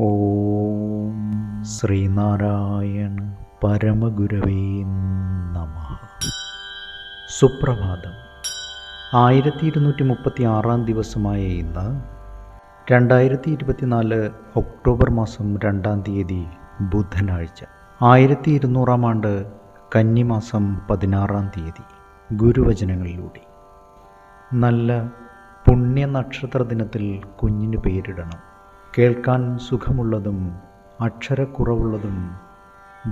ഓം ശ്രീനാരായണ പരമഗുരവേ നമ. സുപ്രഭാതം. ആയിരത്തി ഇരുന്നൂറ്റി മുപ്പത്തി ആറാം ദിവസമായ ഇന്ന് രണ്ടായിരത്തി ഇരുപത്തിനാല് ഒക്ടോബർ മാസം രണ്ടാം തീയതി ബുധനാഴ്ച ആയിരത്തി ഇരുന്നൂറാം ആണ്ട് കന്നിമാസം പതിനാറാം തീയതി ഗുരുവചനങ്ങളിലൂടെ. നല്ല പുണ്യ നക്ഷത്ര ദിനത്തിൽ കുഞ്ഞിന് പേരിടണം. കേൾക്കാൻ സുഖമുള്ളതും അക്ഷരക്കുറവുള്ളതും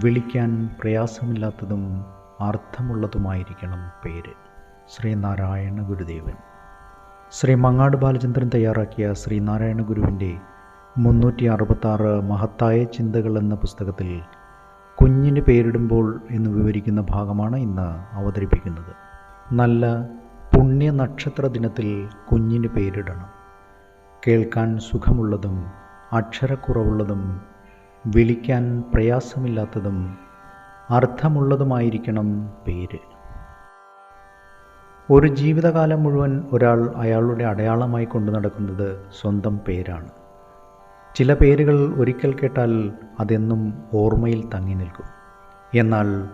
വിളിക്കാൻ പ്രയാസമില്ലാത്തതും അർത്ഥമുള്ളതുമായിരിക്കണം പേര്. ശ്രീനാരായണ ഗുരുദേവൻ. ശ്രീ മങ്ങാട് ബാലചന്ദ്രൻ തയ്യാറാക്കിയ ശ്രീനാരായണ ഗുരുവിന്റെ മുന്നൂറ്റി അറുപത്താറ് മഹത്തായ ചിന്തകൾ എന്ന പുസ്തകത്തിൽ കുഞ്ഞിന് പേരിടുമ്പോൾ എന്ന് വിവരിക്കുന്ന ഭാഗമാണ് ഇന്ന് അവതരിപ്പിക്കുന്നത്. നല്ല പുണ്യ നക്ഷത്ര ദിനത്തിൽ കുഞ്ഞിന് പേരിടണം. കേൾക്കാൻ സുഖമുള്ളതും അക്ഷരക്കുറവുള്ളതും വിളിക്കാൻ പ്രയാസമില്ലാത്തതും അർത്ഥമുള്ളതുമായിരിക്കണം പേര്. ഒരു ജീവിതകാലം മുഴുവൻ ഒരാൾ അയാളുടെ അടയാളമായി കൊണ്ടു നടക്കുന്നത് സ്വന്തം പേരാണ്. ചില പേരുകൾ ഒരിക്കൽ കേട്ടാൽ അതെന്നും ഓർമ്മയിൽ തങ്ങി നിൽക്കും. എന്നാൽ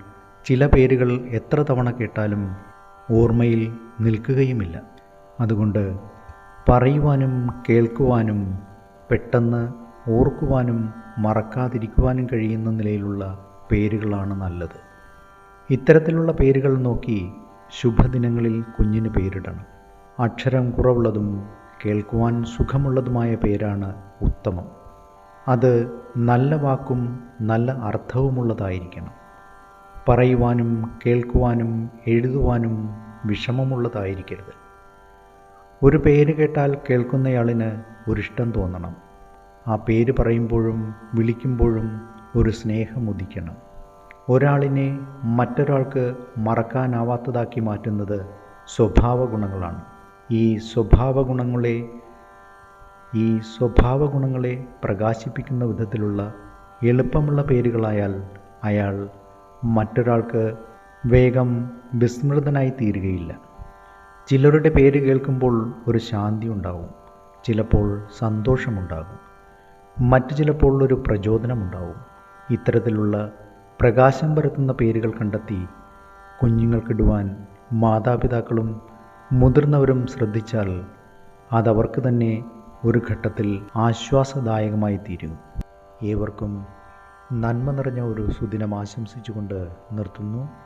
ചില പേരുകൾ എത്ര തവണ കേട്ടാലും ഓർമ്മയിൽ നിൽക്കുകയുമില്ല. അതുകൊണ്ട് പറയുവാനും കേൾക്കുവാനും പെട്ടെന്ന് ഓർക്കുവാനും മറക്കാതിരിക്കുവാനും കഴിയുന്ന നിലയിലുള്ള പേരുകളാണ് നല്ലത്. ഇത്തരത്തിലുള്ള പേരുകൾ നോക്കി ശുഭദിനങ്ങളിൽ കുഞ്ഞിന് പേരിടണം. അക്ഷരം കുറവുള്ളതും കേൾക്കുവാൻ സുഖമുള്ളതുമായ പേരാണ് ഉത്തമം. അത് നല്ല വാക്കും നല്ല അർത്ഥവുമുള്ളതായിരിക്കണം. പറയുവാനും കേൾക്കുവാനും എഴുതുവാനും വിഷമമുള്ളതായിരിക്കരുത്. ഒരു പേര് കേട്ടാൽ കേൾക്കുന്നയാളിന് ഒരിഷ്ടം തോന്നണം. ആ പേര് പറയുമ്പോഴും വിളിക്കുമ്പോഴും ഒരു സ്നേഹം ഉദിക്കണം ഒരാളിനെ മറ്റൊരാൾക്ക് മറക്കാനാവാത്തതാക്കി മാറ്റുന്നത് സ്വഭാവ ഗുണങ്ങളാണ് ഈ സ്വഭാവ ഗുണങ്ങളെ ഈ സ്വഭാവ ഗുണങ്ങളെ പ്രകാശിപ്പിക്കുന്ന വിധത്തിലുള്ള എളുപ്പമുള്ള പേരുകളായാൽ അയാൾ മറ്റൊരാൾക്ക് വേഗം വിസ്മൃതനായി തീരുകയില്ല ചിലരുടെ പേര് കേൾക്കുമ്പോൾ ഒരു ശാന്തി ഉണ്ടാവും ചിലപ്പോൾ സന്തോഷമുണ്ടാകും. മറ്റു ചിലപ്പോൾ ഒരു പ്രചോദനമുണ്ടാവും. ഇത്തരത്തിലുള്ള പ്രകാശം പരത്തുന്ന പേരുകൾ കണ്ടെത്തി കുഞ്ഞുങ്ങൾക്കിടുവാൻ മാതാപിതാക്കളും മുതിർന്നവരും ശ്രദ്ധിച്ചാൽ അതവർക്ക് തന്നെ ഒരു ഘട്ടത്തിൽ ആശ്വാസദായകമായി തീരും. ഏവർക്കും നന്മ നിറഞ്ഞ ഒരു സുദിനം ആശംസിച്ചുകൊണ്ട് നിർത്തുന്നു.